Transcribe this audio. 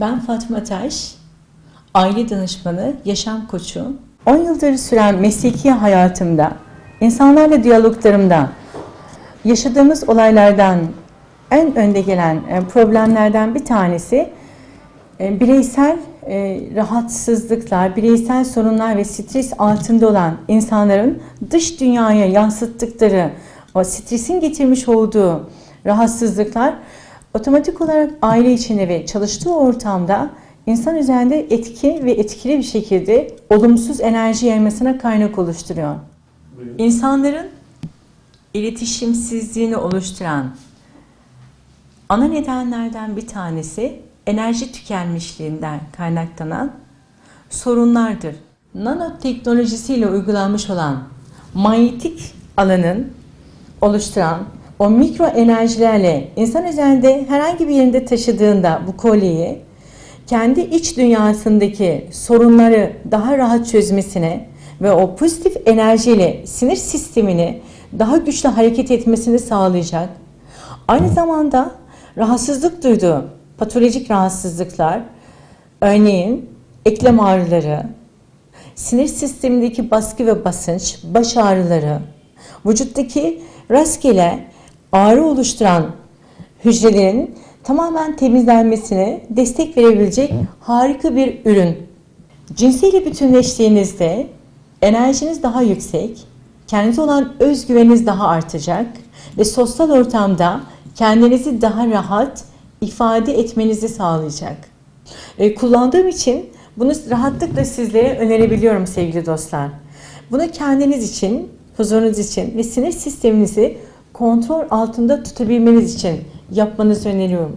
Ben Fatma Taş, aile danışmanı, yaşam koçu. 10 yıldır süren mesleki hayatımda, insanlarla diyaloglarımda, yaşadığımız olaylardan en önde gelen e, problemlerden bir tanesi e, bireysel e, rahatsızlıklar, bireysel sorunlar ve stres altında olan insanların dış dünyaya yansıttıkları o stresin getirmiş olduğu rahatsızlıklar otomatik olarak aile içinde ve çalıştığı ortamda insan üzerinde etki ve etkili bir şekilde olumsuz enerji yaymasına kaynak oluşturuyor. İnsanların iletişimsizliğini oluşturan ana nedenlerden bir tanesi enerji tükenmişliğinden kaynaklanan sorunlardır. Nanoteknolojisiyle uygulanmış olan manyetik alanın oluşturan o mikro enerjilerle insan üzerinde herhangi bir yerinde taşıdığında bu kolyeyi kendi iç dünyasındaki sorunları daha rahat çözmesine ve o pozitif enerjiyle sinir sistemini daha güçlü hareket etmesini sağlayacak. Aynı zamanda rahatsızlık duyduğu patolojik rahatsızlıklar, örneğin eklem ağrıları, sinir sistemindeki baskı ve basınç, baş ağrıları, vücuttaki rastgele ağrı oluşturan hücrelerin tamamen temizlenmesine destek verebilecek harika bir ürün. Cinsiyle bütünleştiğinizde enerjiniz daha yüksek, kendinize olan özgüveniniz daha artacak ve sosyal ortamda kendinizi daha rahat ifade etmenizi sağlayacak. E, kullandığım için bunu rahatlıkla sizlere önerebiliyorum sevgili dostlar. Bunu kendiniz için, huzurunuz için ve sinir sisteminizi kontrol altında tutabilmeniz için yapmanızı öneriyorum.